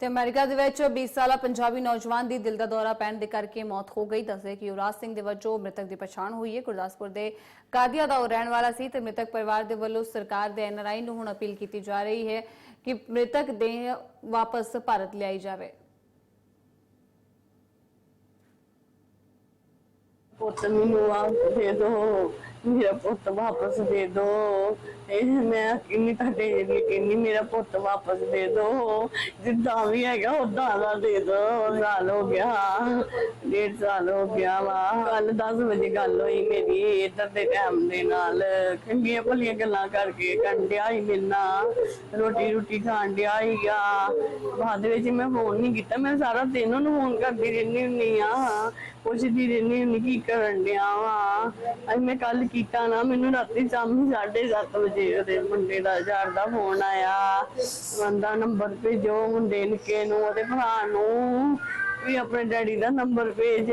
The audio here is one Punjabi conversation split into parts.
ਤੇ ਅਮਰੀਕਾ ਦੇ ਵਿੱਚ 20 ਸਾਲਾ ਪੰਜਾਬੀ ਨੌਜਵਾਨ ਦੀ ਦਿਲ ਦਾ ਦੌਰਾ ਪੈਣ ਦੇ ਕਰਕੇ ਮੌਤ ਹੋ ਗਈ। ਦੱਸਦੇ ਕਿ ਯੁਵਰਾਜ ਸਿੰਘ ਦੇ ਵਜੋਂ ਮ੍ਰਿਤਕ ਦੀ ਪਛਾਣ ਹੋਈ ਹੈ। ਗੁਰਦਾਸਪੁਰ ਦੇ ਕਾਦੀਆ ਦਾ ਉਹ ਰਹਿਣ ਵਾਲਾ ਸੀ ਤੇ ਮ੍ਰਿਤਕ ਪਰਿਵਾਰ ਦੇ ਵੱਲੋਂ ਸਰਕਾਰ ਦੇ ਐਨਆਰਆਈ ਨੂੰ ਹੁਣ ਅਪੀਲ ਕੀਤੀ ਜਾ ਰਹੀ ਹੈ ਕਿ ਮ੍ਰਿਤਕ ਦੇਹ ਵਾਪਸ ਭਾਰਤ ਲਿਆਈ ਜਾਵੇ। ਪੁੱਤ ਮੈਨੂੰ ਆਪ ਦੇ ਦੋ ਮੇਰਾ ਪੁੱਤ ਵਾਪਸ ਦੇ ਦੋ। ਇਹ ਮੈਂ ਕਿੰਨੀ ਤੁਹਾਡੇ ਲਈ ਕਿੰਨੀ ਮੇਰਾ ਪੁੱਤ ਵਾਪਸ ਦੇ ਦੋ। ਜਿੱਦਾਂ ਵੀ ਹੈਗਾ ਉਦਾਂ ਦਾ ਦੇ ਦੋ। ਸਾਲ ਹੋ ਗਿਆ, ਡੇਢ ਸਾਲ ਹੋ ਗਿਆ ਵਾ। ਕੱਲ 10 ਵਜੇ ਗੱਲ ਹੋਈ ਮੇਰੀ ਇੱਧਰ ਦੇ ਟਾਈਮ ਦੇ ਨਾਲ। ਚੰਗੀਆਂ ਭਲੀਆਂ ਗੱਲਾਂ ਕਰਕੇ ਕੰਡਿਆ ਹੀ ਮਿਲਣਾ ਰੋਟੀ ਰੋਟੀ ਖਾਣ ਡਿਆ ਹੀਗਾ ਬਾਅਦ ਵਿੱਚ ਮੈਂ ਫੋਨ ਨਹੀਂ ਕੀਤਾ। ਮੈਂ ਸਾਰਾ ਦਿਨ ਉਹਨੂੰ ਫੋਨ ਕਰਦੀ ਰਹਿੰਦੀ ਹੁੰਦੀ ਆ। ਪੁੱਛਦੀ ਰਹਿੰਦੀ ਹੁੰਦੀ ਕੀ ਕਰਨ ਡਿਆ ਵਾ। ਅੱਜ ਮੈਂ ਕੱਲ ਕੀਤਾ ਨਾ, ਮੈਨੂੰ ਰਾਤੀ ਸ਼ਾਮੀ 7:30 ਵਜੇ ਉਹਦੇ ਮੁੰਡੇ ਦਾ, ਯਾਰ ਦਾ ਫੋਨ ਆਇਆ। ਬੰਦਾ ਨੰਬਰ ਭੇਜੋ, ਮੁੰਡੇ ਨਿੱਕੇ ਨੂੰ, ਉਹਦੇ ਭਰਾ ਨੂੰ। ਵੀ ਆਪਣੇ ਡੈਡੀ ਦਾ ਨੰਬਰ ਭੇਜ।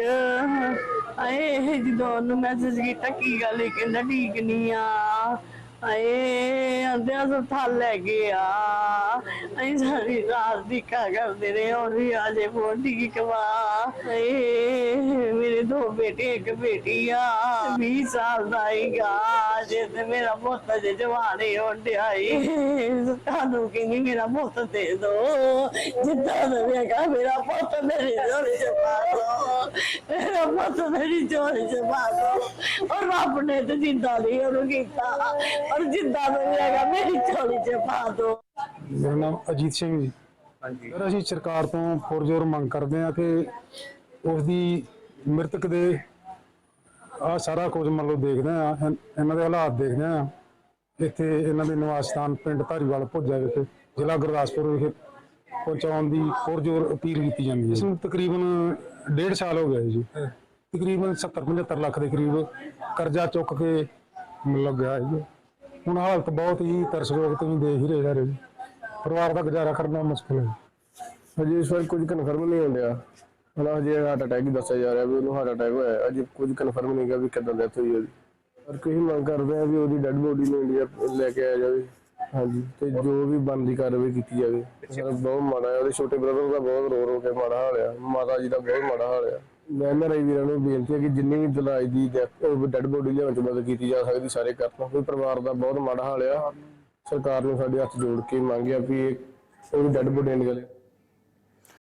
ਆਏ ਇਹ ਜਦੋਂ ਉਹਨੂੰ ਮੈਸੇਜ ਕੀਤਾ, ਕੀ ਗੱਲ ਇਹ ਕਹਿੰਦਾ, ਠੀਕ ਨਹੀਂ ਆ। ਆਏ ਅੰਦੇ ਹਸਪਤਾਲ ਲੈ ਗਏ ਅਸੀਂ ਸਾਰੀ ਰਾਤ ਦੀ ਕਾ ਕਰਦੇ ਰਹੇ, ਹੁਣ ਵੀ ਆ ਜੇ ਫੋਨ ਠੀਕ ਆਏ, ਮੇਰੇ ਦੋ ਬੇਟੇ, ਇੱਕ ਬੇਟੀ ਆ 20 ਸਾਲ ਦਾ ਹੀਗਾ, ਜੇ ਤੇ ਮੇਰਾ ਪੁੱਤ ਜੇ ਜਵਾਨੇ ਹੁੰਦਿਆਈ ਤੁਹਾਨੂੰ ਕਹਿੰਦੀ ਮੇਰਾ ਪੁੱਤ ਦੇ ਦੋ, ਜਿੱਦਾਂ ਦਾ ਵੇਗਾ ਮੇਰਾ ਪੁੱਤ ਮੇਰੇ ਝੋਲੀ ਚ ਪਾ ਦੋ। ਮੇਰਾ ਪੁੱਤ ਮੇਰੀ ਪਾ ਦੋ ਔਰ ਰੱਬ ਨੇ ਤੇ ਜਿੰਦਾ ਨਹੀਂ ਉਹਨੂੰ ਕੀਤਾ। ਔਰ ਜਿੰਦਾ ਵੇਗਾ ਮੇਰੀ ਝੋਲੀ ਚ ਪਾ ਦੋ। ਮੇਰਾ ਨਾਮ ਅਜੀਤ ਸਿੰਘ ਜੀ। ਹਾਂਜੀ। ਸਰ ਅਸੀਂ ਸਰਕਾਰ ਤੋਂ ਪੁਰਜ਼ੋਰ ਮੰਗ ਕਰਦੇ ਹਾਂ ਕਿ ਉਸ ਦੀ ਮ੍ਰਿਤਕ ਦੇ ਆ ਸਾਰਾ ਕੁਝ ਮੰਨ ਲਓ ਦੇਖਦੇ ਆ ਇਹਨਾਂ ਦੇ ਹਾਲਾਤ ਦੇਖਦੇ ਆ ਇੱਥੇ ਇਹਨਾਂ ਦੇ ਨਿਵਾਸ ਸਥਾਨ ਪਿੰਡ ਧਾਰੀਵਾਲ ਭੁੱਜਾ ਵਿਖੇ ਜ਼ਿਲ੍ਹਾ ਗੁਰਦਾਸਪੁਰ ਵਿਖੇ ਪਹੁੰਚਾਉਣ ਦੀ ਪੁਰਜ਼ੋਰ ਅਪੀਲ ਕੀਤੀ ਜਾਂਦੀ ਹੈ। ਇਸ ਨੂੰ ਤਕਰੀਬਨ ਡੇਢ ਸਾਲ ਹੋ ਗਿਆ ਜੀ। ਤਕਰੀਬਨ 70 75 ਲੱਖ ਦੇ ਕਰੀਬ ਕਰਜ਼ਾ ਚੁੱਕ ਕੇ ਮਤਲਬ ਗਿਆ ਜੀ ਹੁਣ ਹਾਲਤ ਬਹੁਤ ਹੀ ਤਰਸਯੋਗ ਤੁਸੀਂ ਦੇਖ ਹੀ ਰਹੇ ਸਾਰੇ ਜੀ। ਪਰਿਵਾਰ ਦਾ ਗੁਜ਼ਾਰਾ ਕਰਨਾ ਮੁਸ਼ਕਲ ਹੈ। ਹਜੇ ਇਸ ਵਾਰ ਕੁਝ ਕਨਫਰਮ ਨਹੀਂ ਹੁੰਦਿਆ ਹਲਾ ਹਜੇ ਹਾਰਟ ਅਟੈਕ ਹੀ ਦੱਸਿਆ ਜਾ ਰਿਹਾ ਵੀ ਉਹਨੂੰ ਹਾਰਟ ਅਟੈਕ ਹੋਇਆ। ਅਜੇ ਕੁਝ ਕਨਫਰਮ ਨਹੀਂ ਗਾ ਵੀ ਕਿੱਦਾਂ ਡੈਥ ਹੋਈ ਉਹਦੀ ਪਰ ਕੋਈ ਮੰਗ ਕਰਦੇ ਆ ਵੀ ਉਹਦੀ ਡੈੱਡ ਬੋਡੀ ਨੂੰ ਇੰਡੀਆ ਲੈ ਕੇ ਆਇਆ ਜਾਵੇ। ਹਾਂਜੀ ਤੇ ਜੋ ਵੀ ਬਣਦੀ ਕਾਰਵਾਈ ਕੀਤੀ ਜਾਵੇ। ਸਰ ਬਹੁਤ ਮਾੜਾ ਹੈ ਉਹਦੇ ਛੋਟੇ ਬ੍ਰਦਰ ਦਾ ਬਹੁਤ ਰੋ ਰੋ ਕੇ ਮਾੜਾ ਹਾਲ ਆ। ਮਾਤਾ ਜੀ ਦਾ ਬਹੁਤ ਮਾੜਾ ਹਾਲ ਆ। ਮੈਂ ਮੇਰੇ ਵੀਰਾਂ ਨੂੰ ਬੇਨਤੀ ਹੈ ਕਿ ਜਿੰਨੀ ਵੀ ਦਲਾਈ ਦੀ ਡੈੱਡ ਬੋਡੀ ਲਿਆਉਣ ਚ ਮਦਦ ਕੀਤੀ ਜਾ ਸਕਦੀ ਸਾਰੇ ਕਰਨ। ਕੋਈ ਪਰਿਵਾਰ ਦਾ ਬਹੁਤ ਮਾੜਾ ਹਾਲ ਆ। ਸਰਕਾਰ ਨੂੰ ਸਾਡੇ ਹੱਥ ਜੋੜ ਕੇ ਮੰਗਿਆ ਵੀ ਇਹ ਡੈੱਡ ਬੋਡੀ ਨਿਕਲੇ।